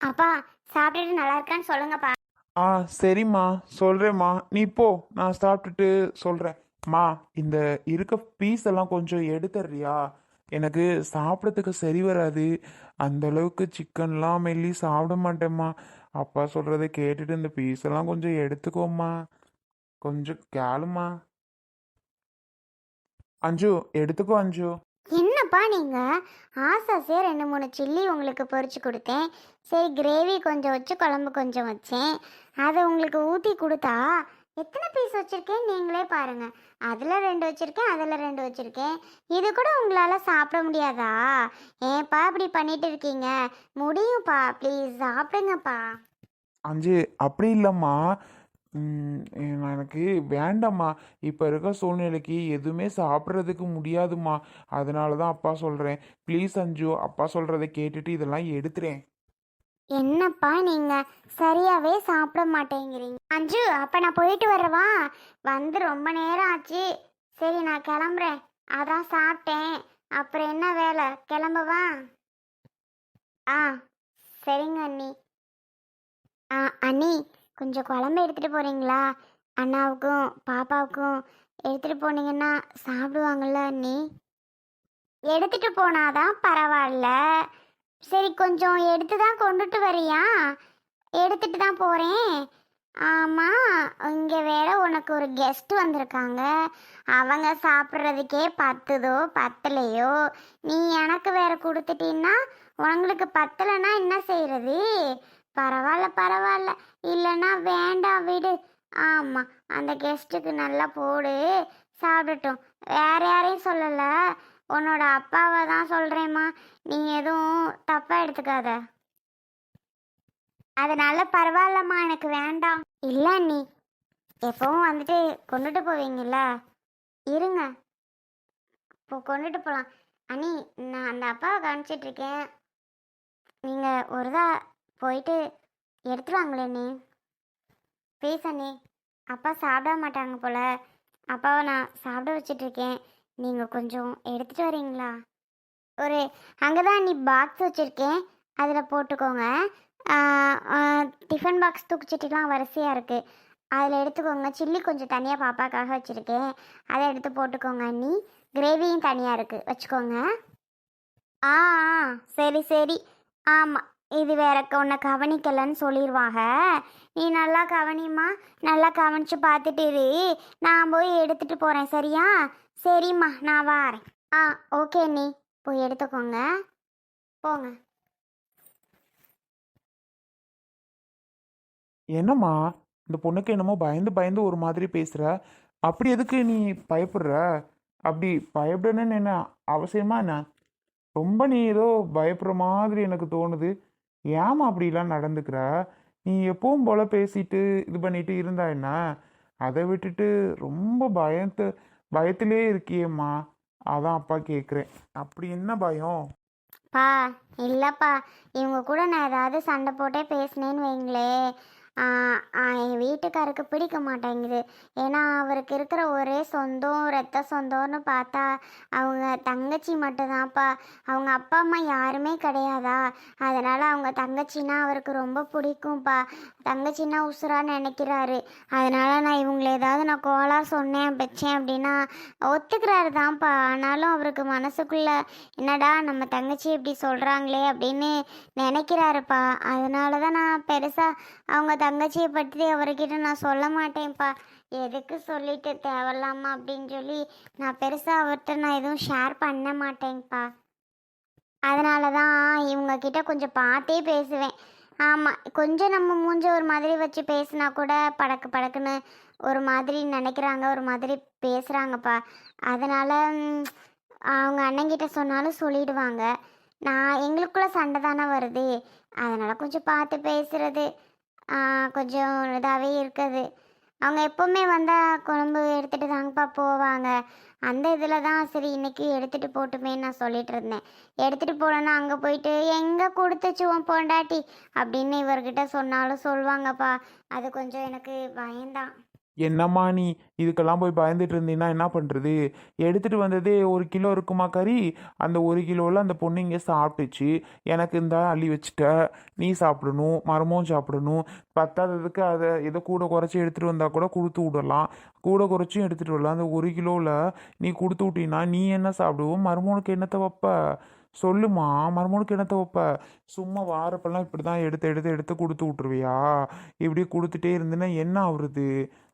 அப்பா சாப்பிட்டுட்டு நல்லா இருக்கான்னு சொல்லுங்கப்பா. ஆ சரிம்மா. சொல்கிறேம்மா நீ போ. நான் சாப்பிட்டுட்டு சொல்கிறேன் மா இந்த இருக்க பீஸ் எல்லாம் கொஞ்சம் எடுத்துறியா எனக்கு சாப்பிட்றதுக்கு சரி வராது. அந்த அளவுக்கு சிக்கன்லாம் மெல்லி சாப்பிட மாட்டேம்மா. அப்பா சொல்கிறத கேட்டுட்டு இந்த பீஸ் எல்லாம் கொஞ்சம் எடுத்துக்கோம்மா. கொஞ்சம் கேளும்மா. அஞ்சு எடுத்துக்கோ அஞ்சு. என்னப்பா ஆசை ஆசையே ரெண்டு மூணு சில்லி உங்களுக்கு பொரிச்சு கொடுத்தேன். சரி கிரேவி கொஞ்சம் வச்சு குழம்பு கொஞ்சம் வச்சேன். அதை உங்களுக்கு ஊற்றி கொடுத்தா எத்தனை பீஸ் வச்சுருக்கேன் நீங்களே பாருங்கள் அதில் ரெண்டு வச்சுருக்கேன் அதில் ரெண்டு வச்சுருக்கேன். இது கூட உங்களால் சாப்பிட முடியாதா? ஏன்ப்பா இப்படி பண்ணிட்டு இருக்கீங்க? முடியும்ப்பா ப்ளீஸ் சாப்பிடுங்கப்பா. அஞ்சு அப்படி இல்லைம்மா. எனக்கு வேண்டாம்மா. இப்போ இருக்க சூழ்நிலைக்கு எதுவுமே சாப்பிட்றதுக்கு முடியாதும்மா. அதனால தான் அப்பா சொல்கிறேன் ப்ளீஸ் அஞ்சு அப்பா சொல்கிறத கேட்டுட்டு இதெல்லாம் எடுத்துறேன். என்னப்பா நீங்க? சரியாவே சாப்பிட மாட்டேங்கிறீங்க. அஞ்சு அப்ப நான் போயிட்டு வரவா? வந்து ரொம்ப நேரம் ஆச்சு. சரி நான் கிளம்புறேன். அதான் சாப்பிட்டேன். அப்புறம் என்ன வேலை? கிளம்பவா? ஆ சரிங்க அண்ணி. ஆ அண்ணி கொஞ்சம் குழம்பு எடுத்துகிட்டு போகிறீங்களா அண்ணாவுக்கும் பாப்பாவுக்கும் எடுத்துட்டு போனீங்கன்னா சாப்பிடுவாங்கள்ல அண்ணி? எடுத்துட்டு போனாதான் பரவாயில்ல. சரி கொஞ்சம் எடுத்து தான் கொண்டுட்டு வரியா? எடுத்துட்டு தான் போகிறேன் ஆமாம் இங்கே வேற உனக்கு ஒரு கெஸ்ட் வந்திருக்காங்க. அவங்க சாப்பிட்றதுக்கே பத்துதோ பத்தலையோ? நீ எனக்கு வேற கொடுத்துட்டீன்னா உங்களுக்கு பத்தலைன்னா என்ன செய்கிறது பரவாயில்ல பரவாயில்ல. இல்லைன்னா வேண்டாம் விடு. ஆமாம் அந்த கெஸ்ட்டுக்கு நல்லா போடு. சாப்பிடட்டும். வேற யாரையும் சொல்லலை. உன்னோட அப்பாவை தான் சொல்கிறேம்மா நீ எதுவும் தப்பாக எடுத்துக்காத. அதனால பரவாயில்லம்மா எனக்கு வேண்டாம். இல்லை நீ எப்பவும் வந்துட்டு கொண்டுட்டு போவீங்கல்ல. இருங்க. இப்போ கொண்டுட்டு போகலாம் அண்ணி நான் அந்த அப்பாவை கவனிச்சிட்டு இருக்கேன். நீங்கள் ஒரு தான் போயிட்டு எடுத்துருவாங்களேண்ணே வாங்களே நீ அப்பா சாப்பிட மாட்டாங்க போல. அப்பாவை நான் சாப்பிட வச்சிட்ருக்கேன் நீங்கள் கொஞ்சம் எடுத்துகிட்டு வரீங்களா? ஒரு அங்கே தான் நீ பாக்ஸ் வச்சுருக்கேன். அதில் போட்டுக்கோங்க. டிஃபன் பாக்ஸ் தூக்குச்சட்டிலாம் வரிசையாக இருக்குது அதில் எடுத்துக்கோங்க. சில்லி கொஞ்சம் தனியாக பாப்பாக்காக வச்சுருக்கேன். அதை எடுத்து போட்டுக்கோங்க அண்ணி. கிரேவியும் தனியாக இருக்குது வச்சுக்கோங்க. ஆ ஆ சரி சரி. ஆமாம் இது வேற உன்னை கவனிக்கலைன்னு சொல்லிடுவாங்க நீ நல்லா கவனிம்மா. நல்லா கவனிச்சு பார்த்துட்டு இரு. நான் போய் எடுத்துகிட்டு போகிறேன் சரியா? சரிம்மா நான் வாரேன். ஆ ஓகே நீ போய் எடுத்துக்கோங்க. போங்க. என்னம்மா? இந்த பொண்ணுக்கு என்னமோ பயந்து பயந்து ஒரு மாதிரி பேசுகிற அப்படி எதுக்கு நீ பயப்படுற? அப்படி பயப்படணும்னு என்ன அவசியமா என்ன? ரொம்ப நீ ஏதோ பயப்படுற மாதிரி எனக்கு தோணுது. ஏம்மா அப்படிலாம் நடந்துக்கிற? நீ எப்பவும் போல பேசிட்டு இது பண்ணிட்டு இருந்தா என்ன? அதை விட்டுட்டு ரொம்ப பயத்து பயத்திலே இருக்கியேம்மா. அதான் அப்பா கேட்குறேன் அப்படி என்ன பயம்? பா இல்லைப்பா. இவங்க கூட நான் ஏதாவது சண்டை போட்டே பேசினேன்னு வைங்களேன் என் வீட்டுக்காருக்கு பிடிக்க மாட்டேங்குது. ஏன்னா அவருக்கு இருக்கிற ஒரே சொந்தம் ரத்த சொந்தம்னு பார்த்தா அவங்க தங்கச்சி மட்டும்தான்ப்பா. அவங்க அப்பா அம்மா யாருமே கிடையாதா? அதனால் அவங்க தங்கச்சின்னா அவருக்கு ரொம்ப பிடிக்கும்ப்பா. தங்கச்சின்னா உசுரா நினைக்கிறாரு. அதனால் நான் இவங்களை கோலா சொன்னேன் வச்சேன் அப்படின்னா ஒத்துக்கிறாரு தான்ப்பா ஆனாலும் அவருக்கு மனசுக்குள்ள என்னடா நம்ம தங்கச்சி இப்படி சொல்கிறாங்களே அப்படின்னு நினைக்கிறாருப்பா. அதனால தான் நான் பெருசாக அவங்க தங்கச்சியை பற்றி அவர்கிட்ட நான் சொல்ல மாட்டேன்ப்பா. எதுக்கு சொல்லிட்டு தேவையில்லாமா அப்படின்னு சொல்லி நான் பெருசாக அவர்கிட்ட நான் எதுவும் ஷேர் பண்ண மாட்டேன்ப்பா. அதனால தான் இவங்க கிட்ட கொஞ்சம் பார்த்தே பேசுவேன். ஆமாம் கொஞ்சம் நம்ம மூஞ்ச ஒரு மாதிரி வச்சு பேசினா கூட படக்கு படக்குன்னு ஒரு மாதிரி நினைக்கிறாங்க ஒரு மாதிரி பேசுகிறாங்கப்பா அதனால் அவங்க அண்ணங்கிட்ட சொன்னாலும் சொல்லிடுவாங்க. நான் எங்களுக்குள்ள சண்டை தானே வருது. அதனால் கொஞ்சம் பார்த்து பேசுகிறது கொஞ்சம் இதாகவே இருக்குது. அவங்க எப்போவுமே வந்தால் குழம்பு எடுத்துகிட்டு தாங்கப்பா போவாங்க. அந்த இதில் தான் சரி இன்றைக்கி எடுத்துகிட்டு போட்டுமேன்னு நான் சொல்லிட்டு இருந்தேன். எடுத்துகிட்டு போகலன்னா அங்கே போயிட்டு எங்கே கொடுத்துச்சுவோம் பொண்டாட்டி? அப்படின்னு இவர்கிட்ட சொன்னாலும் சொல்லுவாங்கப்பா அது கொஞ்சம் எனக்கு பயந்தான் என்னம்மா நீ இதுக்கெல்லாம் போய் பயந்துட்டு இருந்தீங்கன்னா என்ன பண்ணுறது எடுத்துகிட்டு வந்ததே ஒரு கிலோ இருக்குமா கறி? அந்த ஒரு கிலோவில் அந்த பொண்ணு இங்கே சாப்பிட்டுச்சு. எனக்கு இந்த அள்ளி வச்சுட்ட. நீ சாப்பிடணும் மரமும் சாப்பிடணும். பத்தாததுக்கு அதை எதோ கூட குறைச்சி எடுத்துகிட்டு வந்தால் கூட கொடுத்து விடலாம். கூட குறைச்சும் எடுத்துகிட்டு வரலாம். அந்த ஒரு கிலோவில் நீ கொடுத்து விட்டீங்கன்னா நீ என்ன சாப்பிடுவோம் மருமோனுக்கு என்னத்தை வைப்ப? சொல்லுமா மருமனுக்கு என்னத்தை வைப்ப? சும்மா வாரப்பெல்லாம் இப்படி தான் எடுத்து எடுத்து எடுத்து கொடுத்து விட்ருவியா இப்படி கொடுத்துட்டே இருந்தேன்னா என்ன ஆகுறது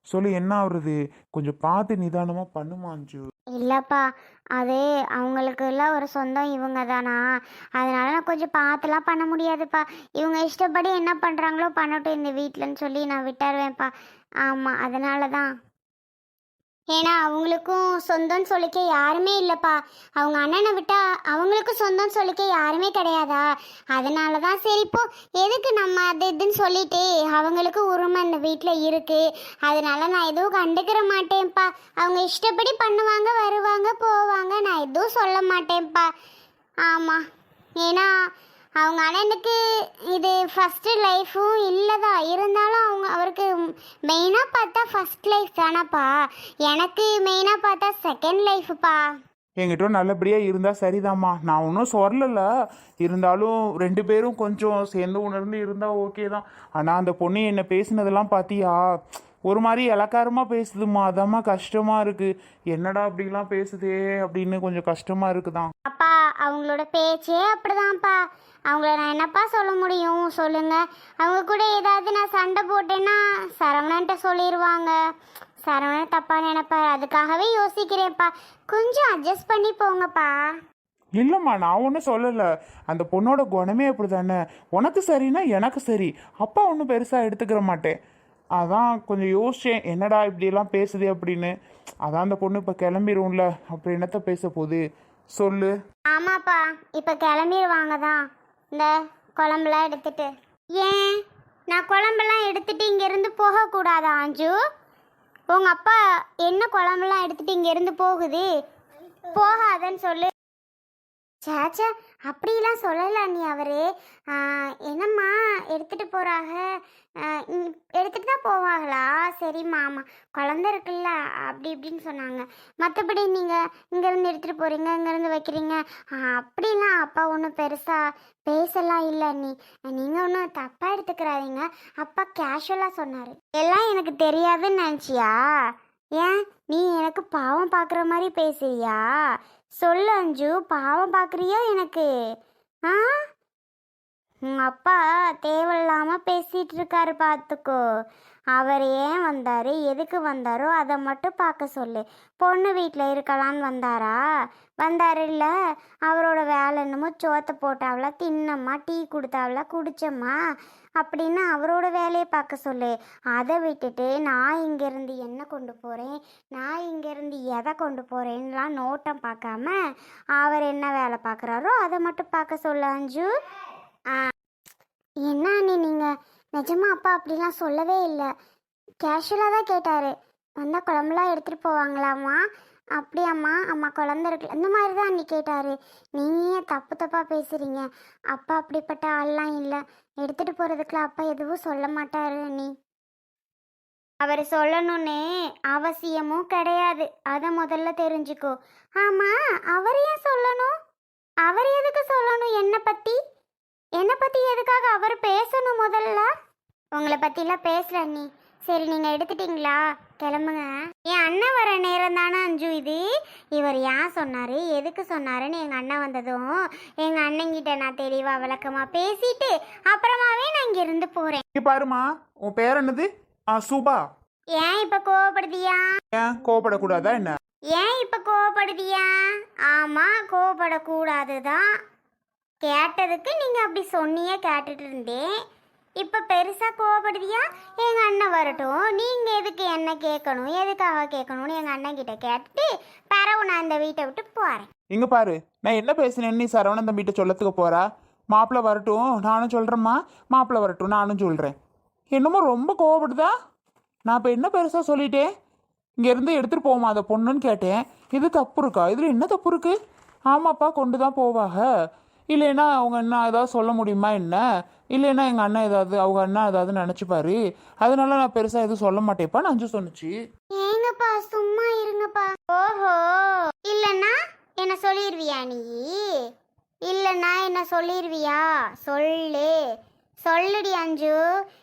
சொல்லு என்ன ஆகுறது கொஞ்சம் பார்த்து நிதானமாக பண்ணுமா அஞ்சு இல்லைப்பா அது அவங்களுக்கு எல்லாம் ஒரு சொந்தம் இவங்க தானா அதனால நான் கொஞ்சம் பார்த்துலாம் பண்ண முடியாதுப்பா. இவங்க இஷ்டப்படி என்ன பண்ணுறாங்களோ பண்ணட்டும் இந்த வீட்டிலன்னு சொல்லி நான் விட்டுருவேன்ப்பா. ஆமாம் அதனால தான் ஏன்னா அவங்களுக்கும் சொந்தம்னு சொல்லிக்க யாருமே இல்லைப்பா. அவங்க அண்ணனை விட்டா அவங்களுக்கும் சொந்தம்னு சொல்லிக்க யாருமே கிடையாதா? அதனால தான் சரி இப்போ எதுக்கு நம்ம அது இதுன்னு சொல்லிட்டு அவங்களுக்கு உரிமை இந்த வீட்டில் இருக்கு. அதனால நான் எதுவும் கண்டுக்கிற மாட்டேன்ப்பா. அவங்க இஷ்டப்படி பண்ணுவாங்க வருவாங்க போவாங்க நான் எதுவும் சொல்ல மாட்டேன்ப்பா. ஆமாம் ஏன்னா அவங்க அண்ணனுக்கு இது ஃபஸ்ட்டு லைஃப்பும் இல்லைதா. இருந்தாலும் அவங்க அவருக்கு மெயினாக பார்த்தா ஃபஸ்ட் லைஃப் தானப்பா. எனக்கு மெயினாக பார்த்தா செகண்ட் லைஃப்ப்பா என்கிட்ட நல்லபடியாக இருந்தால் சரிதாம்மா. நான் ஒன்றும் சொல்லலை. இருந்தாலும் ரெண்டு பேரும் கொஞ்சம் சேர்ந்து உணர்ந்து இருந்தால் ஓகே தான். ஆனால் அந்த பொண்ணு என்னை பேசினதெல்லாம் பார்த்தியா ஒரு மாதிரி இலக்காரமாக பேசுதுமா அதாம்மா கஷ்டமாக இருக்குது என்னடா அப்படிலாம் பேசுதே அப்படின்னு கொஞ்சம் கஷ்டமாக இருக்குதான். அப்பா அவங்களோட பேச்சே அப்படிதான்ப்பா. அவங்கள நான் என்னப்பா சொல்ல முடியும்? சொல்லுங்க. அவங்க கூட ஏதாவது நான் சண்டை போட்டேன்னா சரவணன்ட்ட சொல்லிடுவாங்க சரவணன் தப்பா நினைப்பாரு. அதுக்காகவே யோசிக்கிறேன்ப்பா. கொஞ்சம் அட்ஜஸ்ட் பண்ணி போங்கப்பா. இல்லைம்மா நான் ஒன்றும் சொல்லலை. அந்த பொண்ணோட குணமே அப்படி தானே உனக்கு சரின்னா எனக்கு சரி. அப்பா ஒன்றும் பெருசாக எடுத்துக்கிற மாட்டேன். அதான் கொஞ்சம் யோசிச்சேன். என்னடா இப்படியெல்லாம் பேசுதே அப்படின்னு. அதான் அந்த பொண்ணு இப்போ கிளம்பிரும்ல அப்புறம் என்னத்த பேச போகுது? சொல்லு. ஆமாப்பா. இப்போ கிளம்பிடுவாங்க தான். இந்த குழம்புலாம் எடுத்துட்டு. ஏன்? நான் குழம்பெல்லாம் எடுத்துட்டு இங்கேருந்து போகக்கூடாதா ஆஞ்சு உங்கள் அப்பா என்ன குழம்புலாம் எடுத்துட்டு இங்கேருந்து போகுது? போகாதன்னு சொல்லு. சேச்சா அப்படிலாம் சொல்லல நீ அவரு. என்னம்மா எடுத்துட்டு போறாங்க போவாங்களா? சரி மாமா. குழந்த இருக்குல்ல அப்படி இப்படின்னு சொன்னாங்க. மற்றபடி நீங்கள் இங்கேருந்து எடுத்துகிட்டு போகிறீங்க இங்கேருந்து வைக்கிறீங்க. அப்படிலாம் அப்பா ஒன்றும் பெருசாக பேசலாம் இல்லை நீ நீங்கள் ஒன்றும் தப்பாக எடுத்துக்கிறாதீங்க. அப்பா கேஷுவலாக சொன்னார். எல்லாம் எனக்கு தெரியாதுன்னு நினச்சியா? ஏன்? நீ எனக்கு பாவம் பார்க்குற மாதிரி பேசுறியா? சொல்லு அஞ்சு பாவம் பார்க்குறியா எனக்கு? ஆ? உங்கள் அப்பா தேவையில்லாமல் பேசிகிட்டு இருக்காரு பார்த்துக்கோ அவர் ஏன் வந்தார்? எதுக்கு வந்தாரோ அதை மட்டும் பார்க்க சொல்லு. பொண்ணு வீட்டில் இருக்கலான்னு வந்தாரா? வந்தார் இல்லை. அவரோட வேலை என்னமோ சோத்தை போட்டாவளா தின்னம்மா டீ கொடுத்தாவளா குடிச்சம்மா அப்படின்னு அவரோட வேலையை பார்க்க சொல்லு. அதை விட்டுட்டு நான் இங்கேருந்து என்ன கொண்டு போகிறேன் நான் இங்கேருந்து எதை கொண்டு போகிறேன்லாம் நோட்டம் பார்க்காம அவர் என்ன வேலை பார்க்குறாரோ அதை மட்டும் பார்க்க சொல்லு அஞ்சு. ஆ. என்ன அண்ணி நீங்கள் நிஜமா அப்பா அப்படிலாம் சொல்லவே இல்லை. கேஷுவலாக தான் கேட்டார். வந்தால் குழம்புலாம் எடுத்துகிட்டு போவாங்களாம்மா? அப்படியாம்மா அம்மா குழந்த இருக்குல்ல. இந்த மாதிரி தான் அண்ணி கேட்டார். நீங்கள் ஏன் தப்பு தப்பாக பேசுகிறீங்க அப்பா அப்படிப்பட்ட ஆள்லாம் இல்லை. எடுத்துகிட்டு போகிறதுக்குலாம் அப்பா எதுவும் சொல்ல மாட்டார் அண்ணி. அவர் சொல்லணும்னே அவசியமும் கிடையாது. அதை முதல்ல தெரிஞ்சுக்கோ. ஆமாம் அவர் ஏன் சொல்லணும்? அவர் எதுக்கு சொல்லணும் என்னை பற்றி என்னை பற்றி எதுக்காக அவர் பேசணும் முதல்ல? உங்களை பற்றிலாம் பேசல நீ. சரி நீங்கள் எடுத்துட்டீங்களா? கிளம்புங்க. என் அண்ணன் வர நேரம் தானே அஞ்சு இது? இவர் ஏன் சொன்னார்? எதுக்கு சொன்னாருன்னு எங்கள் அண்ணன் வந்ததும் எங்கள் அண்ணங்கிட்ட நான் தெளிவாக விளக்கமாக பேசிட்டு அப்புறமாவே நான் இங்கேருந்து போகிறேன் இங்கே பாருமா உன் பேர் என்னது? ஆ சூபா. ஏன் இப்போ கோவப்படுதியா? ஏன் கோவப்படக்கூடாதா என்ன? ஏன் இப்போ கோவப்படுதியா? ஆமாம் கோவப்படக்கூடாது தான் கேட்டதுக்கு நீங்கள் அப்படி சொன்னியே கேட்டுட்டு இருந்தேன் இப்போ பெருசாக கோவப்படுவியா? எங்கள் அண்ணன் வரட்டும். நீங்கள் எதுக்கு என்ன கேட்கணும்? எதுக்காக கேட்கணும்னு எங்கள் அண்ணன் கிட்ட கேட்டுட்டு பரவு நான் அந்த வீட்டை விட்டு போகிறேன் இங்கே பாரு நான் என்ன பேசுனேன்னு நீ சரவணன் தம்பிகிட்ட சொல்லத்துக்கு போகிறா மாப்பிள்ளை வரட்டும். நானும் சொல்கிறேம்மா மாப்பிள்ளை வரட்டும். நானும் சொல்கிறேன் என்னமோ ரொம்ப கோவப்படுதா? நான் இப்போ என்ன பெருசாக சொல்லிட்டேன் இங்கேருந்து எடுத்துகிட்டு போமா அந்த பொண்ணுன்னு கேட்டேன். இது தப்பு இருக்கா? இதில் என்ன தப்பு இருக்குது ஆமாப்பா கொண்டு தான் போவாக. இல்லைன்னா அவங்க என்ன ஏதாவது சொல்ல முடியுமா என்ன? இல்லைன்னா எங்கள் அண்ணன் ஏதாவது அவங்க அண்ணா ஏதாவது நினச்சிப்பாரு? அதனால நான் பெருசாக எதுவும் சொல்ல மாட்டேப்பா நான் அஞ்சு சொன்னுச்சு. ஏங்கப்பா சும்மா இருங்கப்பா. ஓஹோ. இல்லைன்னா என்ன சொல்லிடுவியா நீ? இல்லைன்னா என்ன சொல்லிடுவியா சொல்லு. சொல்லுடி அஞ்சு.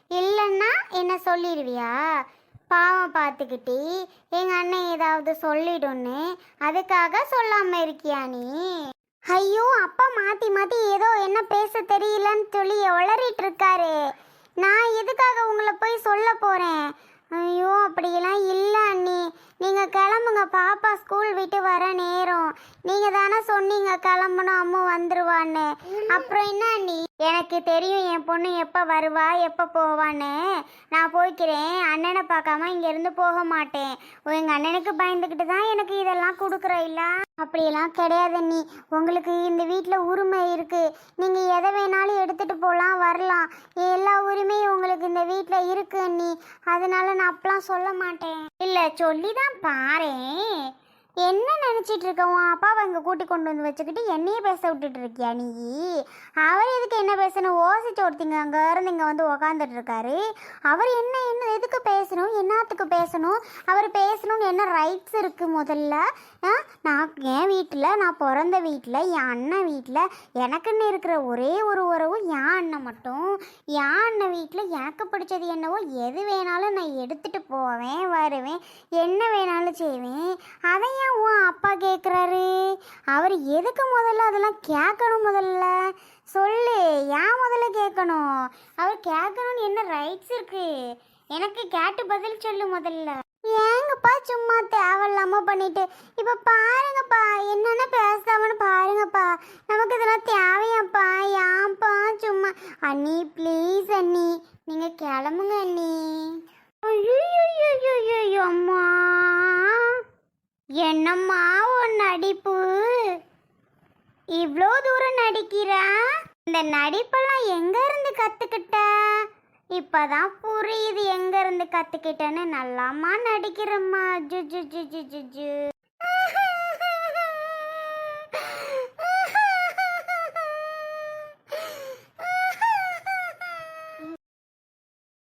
இல்லைன்னா என்ன சொல்லிடுவியா பாவம் பார்த்துக்கிட்டு எங்கள் அண்ணன் ஏதாவது சொல்லிடுன்னு அதுக்காக சொல்லாமல் இருக்கியா நீ? ஐயோ அப்பா மாற்றி மாற்றி ஏதோ என்ன பேச தெரியலன்னு சொல்லி உளறிட்டு இருக்காரு நான் எதுக்காக உங்களை போய் சொல்ல போகிறேன் ஐயோ அப்படியெல்லாம் இல்லை அண்ணி. நீங்கள் கிளம்புங்க பாப்பா ஸ்கூல் விட்டு வர நேரம். நீங்கள் தானே சொன்னீங்க கிளம்பணும் அம்மா வந்துருவான்னு. அப்புறம் என்ன அண்ணி? எனக்கு தெரியும் என் பொண்ணு எப்போ வருவா எப்போ போவான்னு. நான் போய்க்கிறேன். அண்ணனை பார்க்காம இங்கேருந்து போக மாட்டேன். எங்கள் அண்ணனுக்கு பயந்துக்கிட்டு தான் எனக்கு இதெல்லாம் கொடுக்குற இல்ல. அப்படியெல்லாம் கிடையாது நீ உங்களுக்கு இந்த வீட்டில் உரிமை இருக்குது நீங்கள் எதை வேணாலும் எடுத்துகிட்டு போகலாம் வரலாம். எல்லா உரிமையும் உங்களுக்கு இந்த வீட்டில் இருக்குது நீ அதனால நான் அப்பெல்லாம் சொல்ல மாட்டேன். இல்லை சொல்லி தான் பாரேன். என்ன நினச்சிட்டு இருக்க உன் அப்பாவை இங்கே கூட்டி கொண்டு வந்து வச்சுக்கிட்டு என்னையே பேச விட்டுட்டு இருக்கியா நீ? அவர் எதுக்கு என்ன பேசணும்? ஓசிச்சு ஒருத்திங்க அங்கே இருந்து இங்கே வந்து உக்காந்துட்டு இருக்காரு அவர் என்ன என்ன எதுக்கு பேசணும்? என்னத்துக்கு பேசணும்? அவர் பேசணும்னு என்ன ரைட்ஸ் இருக்குது முதல்ல? ஆ? நான் என் வீட்டில் நான் பிறந்த வீட்டில் என் அண்ணன் வீட்டில் எனக்குன்னு இருக்கிற ஒரே ஒரு உறவு என் அண்ணன் மட்டும். என் அண்ணன் வீட்டில் எனக்கு பிடிச்சது என்னவோ எது வேணாலும் நான் எடுத்துகிட்டு போவேன் வருவேன். என்ன வேணாலும் செய்வேன். அதை ஏன் உன் அப்பா கேட்குறாரு? அவர் எதுக்கு முதல்ல அதெல்லாம் கேட்கணும் முதல்ல? சொல்லு ஏன் முதல்ல கேட்கணும்? அவர் கேட்கணும்னு என்ன ரைட்ஸ் இருக்குது எனக்கு கேட்டு பதில் சொல்லு முதல்ல. ஏங்கப்பா சும்மா தேவையில்லாம பண்ணிட்டு. இப்ப பாருங்கப்பா என்னென்ன பேசாமனு பாருங்கப்பா. நமக்கு இதெல்லாம் தேவையாப்பா ஏன்ப்பா சும்மா. அண்ணி ப்ளீஸ் அண்ணி நீங்க கிளம்புங்க அண்ணி. ஐயோ அம்மா. என்னம்மா உன் நடிப்பு? இவ்வளோ தூரம் நடிக்கிறா? இந்த நடிப்பெல்லாம் எங்க இருந்து கத்துக்கிட்ட? இப்பதான் புரியுது எங்க இருந்து கத்துக்கிட்டேன்னு. நல்லாமா நடிக்கிறம்மா. ஜு ஜு ஜு ஜு ஜு ஜு.